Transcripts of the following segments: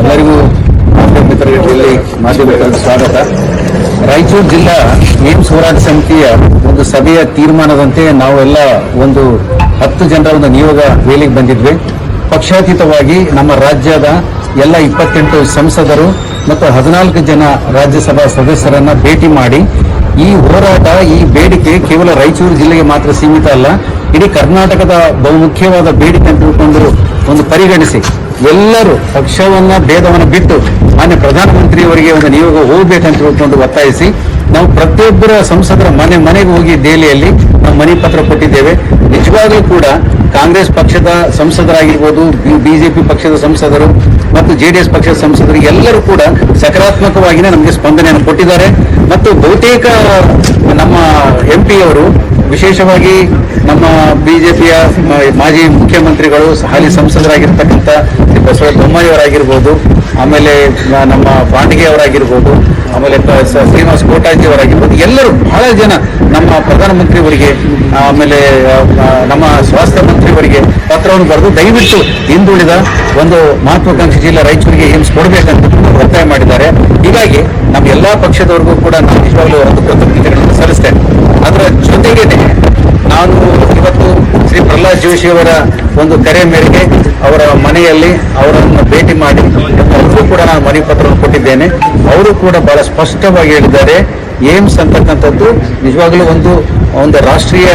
ಎಲ್ಲರಿಗೂ ಮಾಧ್ಯಮ ಮಿತ್ರರಲ್ಲಿ ಮಾಧ್ಯಮದಲ್ಲಿ ಸ್ವಾಗತ. ರಾಯಚೂರು ಜಿಲ್ಲಾ ಏಮ್ಸ್ ಹೋರಾಟ ಸಮಿತಿಯ ಒಂದು ಸಭೆಯ ತೀರ್ಮಾನದಂತೆ ನಾವೆಲ್ಲ ಒಂದು ಹತ್ತು ಜನರ ಒಂದು ನಿಯೋಗ ವೇಲಿಗೆ ಬಂದಿದ್ವಿ. ಪಕ್ಷಾತೀತವಾಗಿ ನಮ್ಮ ರಾಜ್ಯದ ಎಲ್ಲ ಇಪ್ಪತ್ತೆಂಟು ಸಂಸದರು ಮತ್ತು ಹದಿನಾಲ್ಕು ಜನ ರಾಜ್ಯಸಭಾ ಸದಸ್ಯರನ್ನ ಭೇಟಿ ಮಾಡಿ ಈ ಹೋರಾಟ, ಈ ಬೇಡಿಕೆ ಕೇವಲ ರಾಯಚೂರು ಜಿಲ್ಲೆಗೆ ಮಾತ್ರ ಸೀಮಿತ ಅಲ್ಲ, ಇಡೀ ಕರ್ನಾಟಕದ ಬಹುಮುಖ್ಯವಾದ ಬೇಡಿಕೆ ಅಂತ ತಿಳ್ಕೊಂಡು ಒಂದು ಪರಿಗಣಿಸಿ. ಎಲ್ಲರೂ ಪಕ್ಷವನ್ನ, ಭೇದವನ್ನು ಬಿಟ್ಟು ಮಾನ್ಯ ಪ್ರಧಾನಮಂತ್ರಿಯವರಿಗೆ ಒಂದು ನಿಯೋಗ ಹೋಗ್ಬೇಕಂತ ಹೇಳ್ಕೊಂಡು ಒತ್ತಾಯಿಸಿ. ನಾವು ಪ್ರತಿಯೊಬ್ಬರ ಸಂಸದರ ಮನೆ, ಮನೆಗೆ ಹೋಗಿ ದೆಹಲಿಯಲ್ಲಿ ನಾವು ಮನೆ ಪತ್ರ ಕೊಟ್ಟಿದ್ದೇವೆ. ನಿಜವಾಗ್ಲೂ ಕೂಡ ಕಾಂಗ್ರೆಸ್ ಪಕ್ಷದ ಸಂಸದರಾಗಿರ್ಬೋದು ಬಿಜೆಪಿ ಪಕ್ಷದ ಸಂಸದರು ಮತ್ತು ಜೆಡಿಎಸ್ ಪಕ್ಷದ ಸಂಸದರು ಎಲ್ಲರೂ ಕೂಡ ಸಕಾರಾತ್ಮಕವಾಗಿಯೇ ನಮಗೆ ಸ್ಪಂದನೆಯನ್ನು ಕೊಟ್ಟಿದ್ದಾರೆ. ಮತ್ತು ಬಹುತೇಕ ನಮ್ಮ ಎಂ ಅವರು ವಿಶೇಷವಾಗಿ ನಮ್ಮ ಬಿಜೆಪಿಯ ಮಾಜಿ ಮುಖ್ಯಮಂತ್ರಿಗಳು ಹಾಲಿ ಸಂಸದರಾಗಿರ್ತಕ್ಕಂಥ ಶ್ರೀ ಬಸವರಾಜ ಬೊಮ್ಮಾಯಿಯವರಾಗಿರ್ಬೋದು, ಆಮೇಲೆ ನಮ್ಮ ಪಾಂಡಿಗೆ ಅವರಾಗಿರ್ಬೋದು, ಆಮೇಲೆ ಶ್ರೀನಿವಾಸ ಕೋಟಾಜಿ ಅವರಾಗಿರ್ಬೋದು, ಎಲ್ಲರೂ ಬಹಳ ಜನ ನಮ್ಮ ಪ್ರಧಾನಮಂತ್ರಿಯವರಿಗೆ, ಆಮೇಲೆ ನಮ್ಮ ಸ್ವಾಸ್ಥ್ಯ ಮಂತ್ರಿಯವರಿಗೆ ಪತ್ರವನ್ನು ಬರೆದು ದಯವಿಟ್ಟು ಹಿಂದುಳಿದ ಒಂದು ಮಹತ್ವಾಕಾಂಕ್ಷಿ ಜಿಲ್ಲೆ ರಾಯಚೂರಿಗೆ ಏಮ್ಸ್ ಕೊಡಬೇಕಂತ ಒತ್ತಾಯ ಮಾಡಿದ್ದಾರೆ. ಹೀಗಾಗಿ ನಮ್ಮ ಎಲ್ಲಾ ಪಕ್ಷದವರೆಗೂ ಕೂಡ ನಾನು ನಿಜವಾಗ್ಲೂ ಒಂದು ಕೃತಜ್ಞತೆಗಳನ್ನು ಸಲ್ಲಿಸ್ತೇನೆ. ಅದರ ಜೊತೆಗೇನೆ ನಾನು ಇವತ್ತು ಶ್ರೀ ಪ್ರಹ್ಲಾದ್ ಜೋಶಿ ಅವರ ಒಂದು ಕರೆ ಮೇರೆಗೆ ಅವರ ಮನೆಯಲ್ಲಿ ಅವರನ್ನು ಭೇಟಿ ಮಾಡಿ ಅವರಿಗೂ ಕೂಡ ನಾನು ಮನವಿ ಪತ್ರವನ್ನು ಕೊಟ್ಟಿದ್ದೇನೆ. ಅವರು ಕೂಡ ಬಹಳ ಸ್ಪಷ್ಟವಾಗಿ ಹೇಳಿದ್ದಾರೆ. ಏಮ್ಸ್ ಅಂತಕ್ಕಂಥದ್ದು ನಿಜವಾಗ್ಲೂ ಒಂದು ಒಂದು ರಾಷ್ಟ್ರೀಯ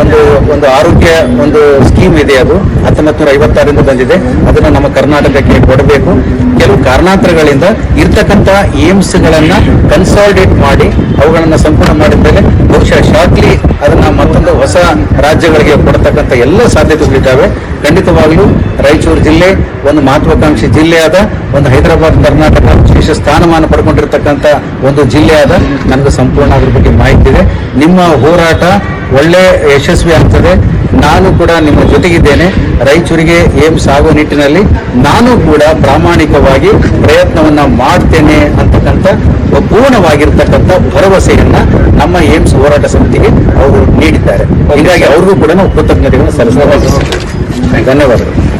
ಒಂದು ಒಂದು ಆರೋಗ್ಯ ಒಂದು ಸ್ಕೀಮ್ ಇದೆ ಅದು. ಹತ್ತೊಂಬತ್ತು ನೂರ ಐವತ್ತಾರರಿಂದ ಬಂದಿದೆ. ಅದನ್ನು ನಮ್ಮ ಕರ್ನಾಟಕಕ್ಕೆ ಕೊಡಬೇಕು. ಕೆಲವು ಕಾರಣಾಂತರಗಳಿಂದ ಇರ್ತಕ್ಕಂಥ ಏಮ್ಸ್ಗಳನ್ನ ಕನ್ಸಾಲಿಡೇಟ್ ಮಾಡಿ ಅವುಗಳನ್ನ ಸಂಪೂರ್ಣ ಮಾಡಿದ ಬಹುಶಃ ರಾಜ್ಯಗಳಿಗೆ ಕೊಡತಕ್ಕಂಥ ಎಲ್ಲ ಸಾಧ್ಯತೆಗಳಿದ್ದಾವೆ ಖಂಡಿತವಾಗ್ಲೂ ರಾಯಚೂರು ಜಿಲ್ಲೆ ಒಂದು ಮಹತ್ವಾಕಾಂಕ್ಷಿ ಜಿಲ್ಲೆಯಾದ, ಒಂದು ಹೈದರಾಬಾದ್, ಕರ್ನಾಟಕ ವಿಶೇಷ ಸ್ಥಾನಮಾನ ಪಡ್ಕೊಂಡಿರ್ತಕ್ಕಂಥ ಒಂದು ಜಿಲ್ಲೆಯಾದ ನನಗೆ ಸಂಪೂರ್ಣ ಅದ್ರ ಬಗ್ಗೆ ಮಾಹಿತಿ ಇದೆ. ನಿಮ್ಮ ಹೋರಾಟ ಒಳ್ಳೆ ಯಶಸ್ವಿ ಆಗ್ತದೆ. ನಾನು ಕೂಡ ನಿಮ್ಮ ಜೊತೆಗಿದ್ದೇನೆ. ರಾಯಚೂರಿಗೆ ಏಮ್ಸ್ ಆಗೋ ನಿಟ್ಟಿನಲ್ಲಿ ನಾನು ಕೂಡ ಪ್ರಾಮಾಣಿಕವಾಗಿ ಪ್ರಯತ್ನವನ್ನ ಮಾಡ್ತೇನೆ ಅಂತಕ್ಕಂಥ, ಪೂರ್ಣವಾಗಿರ್ತಕ್ಕಂಥ ಭರವಸೆಯನ್ನ ನಮ್ಮ ಏಮ್ಸ್ ಹೋರಾಟ ಸಮಿತಿಗೆ ಅವರು ನೀಡಿದ್ದಾರೆ ಹೀಗಾಗಿ ಅವ್ರಿಗೂ ಕೂಡ ನಾವು ಕೃತಜ್ಞತೆಗಳನ್ನು ಸಲ್ಲಿಸಬೇಕು. ಧನ್ಯವಾದಗಳು.